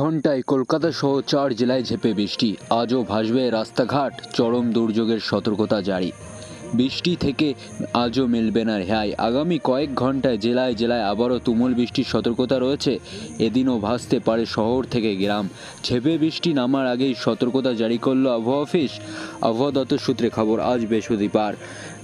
ঘন্টায় কলকাতা সহ চার জেলায় ঝেপে বৃষ্টি। আজও ভাসবে রাস্তাঘাট চরম দুর্যোগের সতর্কতা জারি। বৃষ্টি থেকে আজও মিলবে না রেহাই। আগামী কয়েক ঘন্টায় জেলায় জেলায় আবারও তুমুল বৃষ্টির সতর্কতা রয়েছে। এদিনও ভাসতে পারে শহর থেকে গ্রাম। ঝেপে বৃষ্টি নামার আগেই সতর্কতা জারি করল আবহাওয়া অফিস। আবহাওয়া দপ্তর সূত্রে খবর, আজ বৃহস্পতিবার।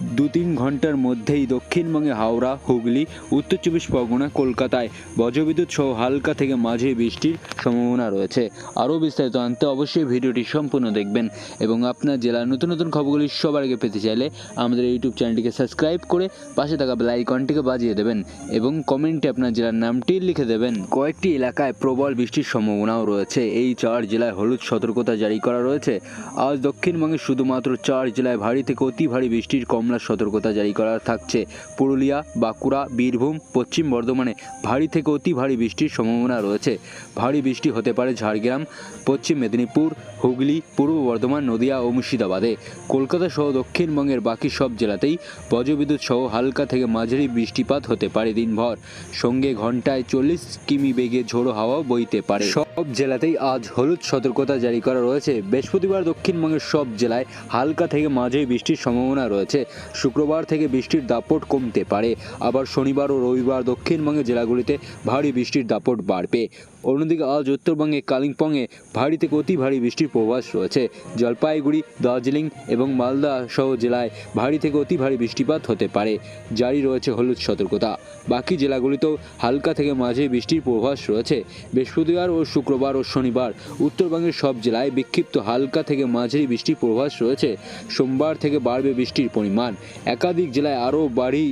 দু তিন ঘণ্টার মধ্যেই দক্ষিণবঙ্গে হাওড়া, হুগলি, উত্তর চব্বিশ পরগনা, কলকাতায় বজ্রবিদ্যুৎ সহ হালকা থেকে মাঝে বৃষ্টির সম্ভাবনা রয়েছে। আরও বিস্তারিত আনতে অবশ্যই ভিডিওটি সম্পূর্ণ দেখবেন এবং আপনার জেলার নতুন নতুন খবরগুলি সবার আগে পেতে চাইলে আমাদের ইউটিউব চ্যানেলটিকে সাবস্ক্রাইব করে পাশে থাকা বেল আইকনটিকে বাজিয়ে দেবেন এবং কমেন্টে আপনার জেলার নামটি লিখে দেবেন। কয়েকটি এলাকায় প্রবল বৃষ্টির সম্ভাবনাও রয়েছে। এই চার জেলায় হলুদ সতর্কতা জারি করা রয়েছে। আজ দক্ষিণবঙ্গে শুধুমাত্র চার জেলায় ভারী থেকে অতি ভারী বৃষ্টির কমলা সতর্কতা জারি করা থাকছে। পুরুলিয়া, বাঁকুড়া, বীরভূম, পশ্চিম বর্ধমানে ভারী থেকে অতি ভারী বৃষ্টির সম্ভাবনা রয়েছে। ভারী বৃষ্টি হতে পারে ঝাড়গ্রাম, পশ্চিম মেদিনীপুর, হুগলি, পূর্ব বর্ধমান, নদিয়া ও মুর্শিদাবাদে। কলকাতা সহ দক্ষিণবঙ্গের বাকি সব জেলাতেই বজ্রবিদ্যুৎ সহ হালকা থেকে মাঝারি বৃষ্টিপাত হতে পারে দিনভর। সঙ্গে ঘন্টায় চল্লিশ কিমি বেগে ঝোড়ো হাওয়া বইতে পারে। সব জেলাতেই আজ হলুদ সতর্কতা জারি করা রয়েছে। বৃহস্পতিবার দক্ষিণবঙ্গের সব জেলায় হালকা থেকে মাঝারি বৃষ্টির সম্ভাবনা রয়েছে। শুক্রবার থেকে বৃষ্টির দাপট কমতে পারে। আবার শনিবার ও রবিবার দক্ষিণবঙ্গের জেলাগুলিতে ভারী বৃষ্টির দাপট বাড়বে। অন্যদিকে আজ উত্তরবঙ্গে কালিম্পংয়ে ভারী থেকে অতি ভারী বৃষ্টির প্রবাস রয়েছে। জলপাইগুড়ি, দার্জিলিং এবং মালদা সহ জেলায় ভারী থেকে অতি ভারী বৃষ্টিপাত হতে পারে। জারি রয়েছে হলুদ সতর্কতা। বাকি জেলাগুলিতেও হালকা থেকে মাঝে বৃষ্টির প্রভাস রয়েছে। বৃহস্পতিবার ও শুক্রবার ও শনিবার উত্তরবঙ্গের সব জেলায় বিক্ষিপ্ত হালকা থেকে মাঝারি বৃষ্টির প্রভাস রয়েছে। সোমবার থেকে বাড়বে বৃষ্টির পরিমাণ। একাধিক জেলায় আরও বাড়ি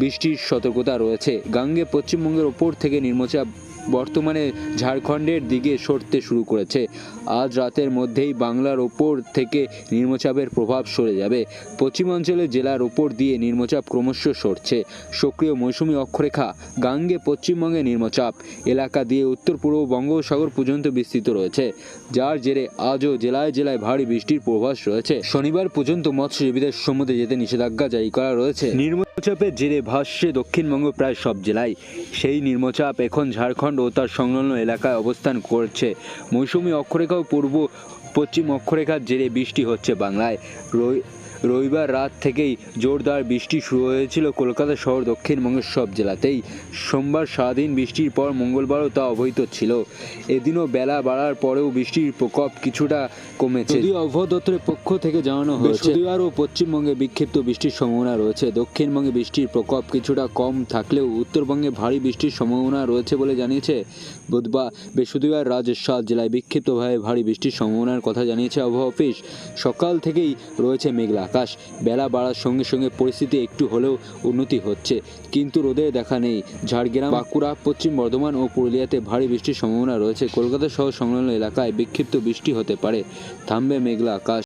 বৃষ্টির সতর্কতা রয়েছে। গাঙ্গে পশ্চিমবঙ্গের ওপর থেকে নিম্নচাপ বর্তমানে ঝাড়খণ্ডের দিকে সরতে শুরু করেছে। আজ রাতের মধ্যেই বাংলার ওপর থেকে নিম্নচাপের প্রভাব সরে যাবে। পশ্চিমাঞ্চলের জেলার ওপর দিয়ে নিম্নচাপ ক্রমশ সরছে। সক্রিয় মৌসুমী অক্ষরেখা, গাঙ্গে পশ্চিমবঙ্গে নিম্নচাপ, এলাকা দিয়ে উত্তর পূর্ব বঙ্গোপসাগর পর্যন্ত বিস্তৃত রয়েছে, যার জেরে আজও জেলায় জেলায় ভারী বৃষ্টির প্রভাস রয়েছে। শনিবার পর্যন্ত মৎস্যজীবীদের সমুদ্রে যেতে নিষেধাজ্ঞা জারি করা রয়েছে। নিম্নচাপের জেরে ভাসছে দক্ষিণবঙ্গ প্রায় সব জেলায়। সেই নিম্নচাপ এখন ঝাড়খণ্ড ও তার সংলগ্ন এলাকায় অবস্থান করছে। মৌসুমি অক্ষরেখা ও পূর্ব পশ্চিম অক্ষরেখার জেরে বৃষ্টি হচ্ছে বাংলায়। রবিবার রাত থেকেই জোরদার বৃষ্টি শুরু হয়েছিল কলকাতা শহর দক্ষিণবঙ্গের সব জেলাতেই। সোমবার সারাদিন বৃষ্টির পর মঙ্গলবারও তা অবহিত ছিল। এদিনও বেলা বাড়ার পরেও বৃষ্টির প্রকোপ কিছুটা কমেছে। যদিও আবহাওয়া দপ্তরের পক্ষ থেকে জানানো হয়েছে বৃহস্পতিবার ও পশ্চিমবঙ্গে বিক্ষিপ্ত বৃষ্টির সম্ভাবনা রয়েছে। দক্ষিণবঙ্গে বৃষ্টির প্রকোপ কিছুটা কম থাকলেও উত্তরবঙ্গে ভারী বৃষ্টির সম্ভাবনা রয়েছে বলে জানিয়েছে বুধবার। বৃহস্পতিবার রাজ্যের সাত জেলায় বিক্ষিপ্তভাবে ভারী বৃষ্টির সম্ভাবনার কথা জানিয়েছে আবহাওয়া অফিস। সকাল থেকেই রয়েছে মেঘলা। আকাশ বেলা বাড়ার সঙ্গে সঙ্গে পরিস্থিতি একটু হলেও উন্নতি হচ্ছে। কিন্তু রোদের দেখা নেই। ঝাড়গ্রাম, বাঁকুড়া, পশ্চিম বর্ধমান ও পুরুলিয়াতে ভারী বৃষ্টির সম্ভাবনা রয়েছে। কলকাতা সহ সংলগ্ন এলাকায় বিক্ষিপ্ত বৃষ্টি হতে পারে। থামবে মেঘলা আকাশ।